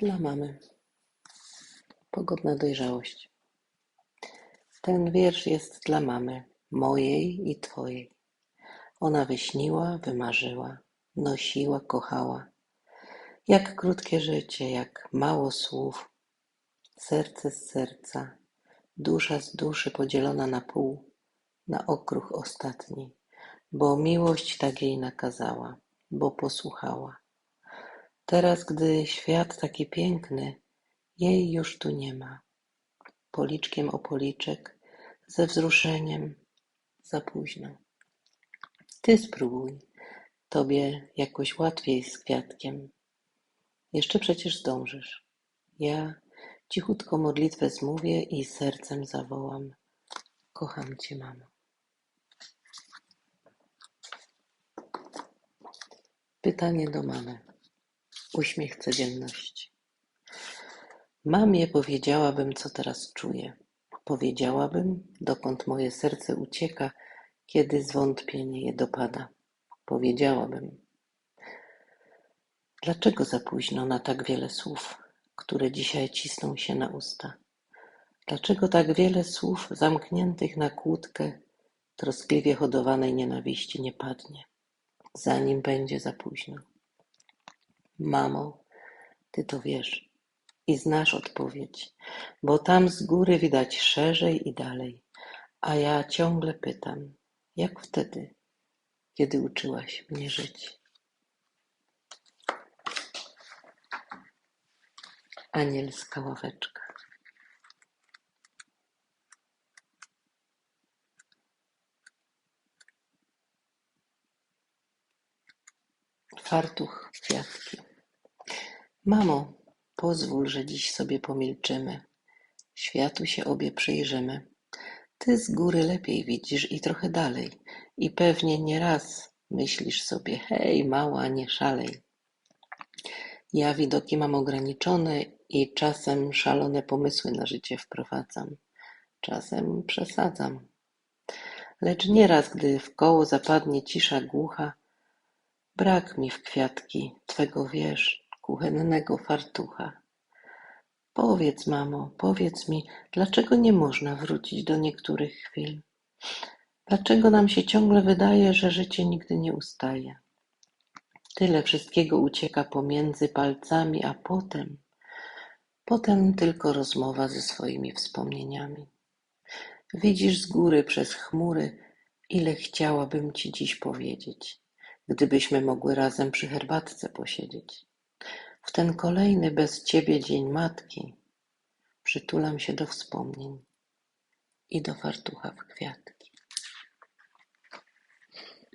Dla mamy. Pogodna dojrzałość. Ten wiersz jest dla mamy, mojej i twojej. Ona wyśniła, wymarzyła, nosiła, kochała. Jak krótkie życie, jak mało słów. Serce z serca, dusza z duszy podzielona na pół, na okruch ostatni, bo miłość tak jej nakazała, bo posłuchała. Teraz, gdy świat taki piękny, jej już tu nie ma. Policzkiem o policzek, ze wzruszeniem, za późno. Ty spróbuj, tobie jakoś łatwiej z kwiatkiem. Jeszcze przecież zdążysz. Ja cichutko modlitwę zmówię i sercem zawołam. Kocham cię, mamo. Pytanie do mamy. Uśmiech codzienności. Mamie powiedziałabym, co teraz czuję. Powiedziałabym, dokąd moje serce ucieka, kiedy zwątpienie je dopada. Powiedziałabym. Dlaczego za późno na tak wiele słów, które dzisiaj cisną się na usta? Dlaczego tak wiele słów zamkniętych na kłódkę troskliwie hodowanej nienawiści nie padnie, zanim będzie za późno? Mamo, ty to wiesz i znasz odpowiedź, bo tam z góry widać szerzej i dalej, a ja ciągle pytam, jak wtedy, kiedy uczyłaś mnie żyć? Anielska ławeczka. Fartuch, kwiatki. Mamo, pozwól, że dziś sobie pomilczymy. Światu się obie przyjrzymy. Ty z góry lepiej widzisz i trochę dalej. I pewnie nie raz myślisz sobie, hej, mała, nie szalej. Ja widoki mam ograniczone i czasem szalone pomysły na życie wprowadzam. Czasem przesadzam. Lecz nieraz, gdy w koło zapadnie cisza głucha, brak mi w kwiatki twego wiesz, kuchennego fartucha. Powiedz, mamo, powiedz mi, dlaczego nie można wrócić do niektórych chwil? Dlaczego nam się ciągle wydaje, że życie nigdy nie ustaje? Tyle wszystkiego ucieka pomiędzy palcami, a potem, potem tylko rozmowa ze swoimi wspomnieniami. Widzisz z góry przez chmury, ile chciałabym ci dziś powiedzieć, gdybyśmy mogły razem przy herbatce posiedzieć. W ten kolejny bez ciebie dzień matki przytulam się do wspomnień i do fartucha w kwiatki.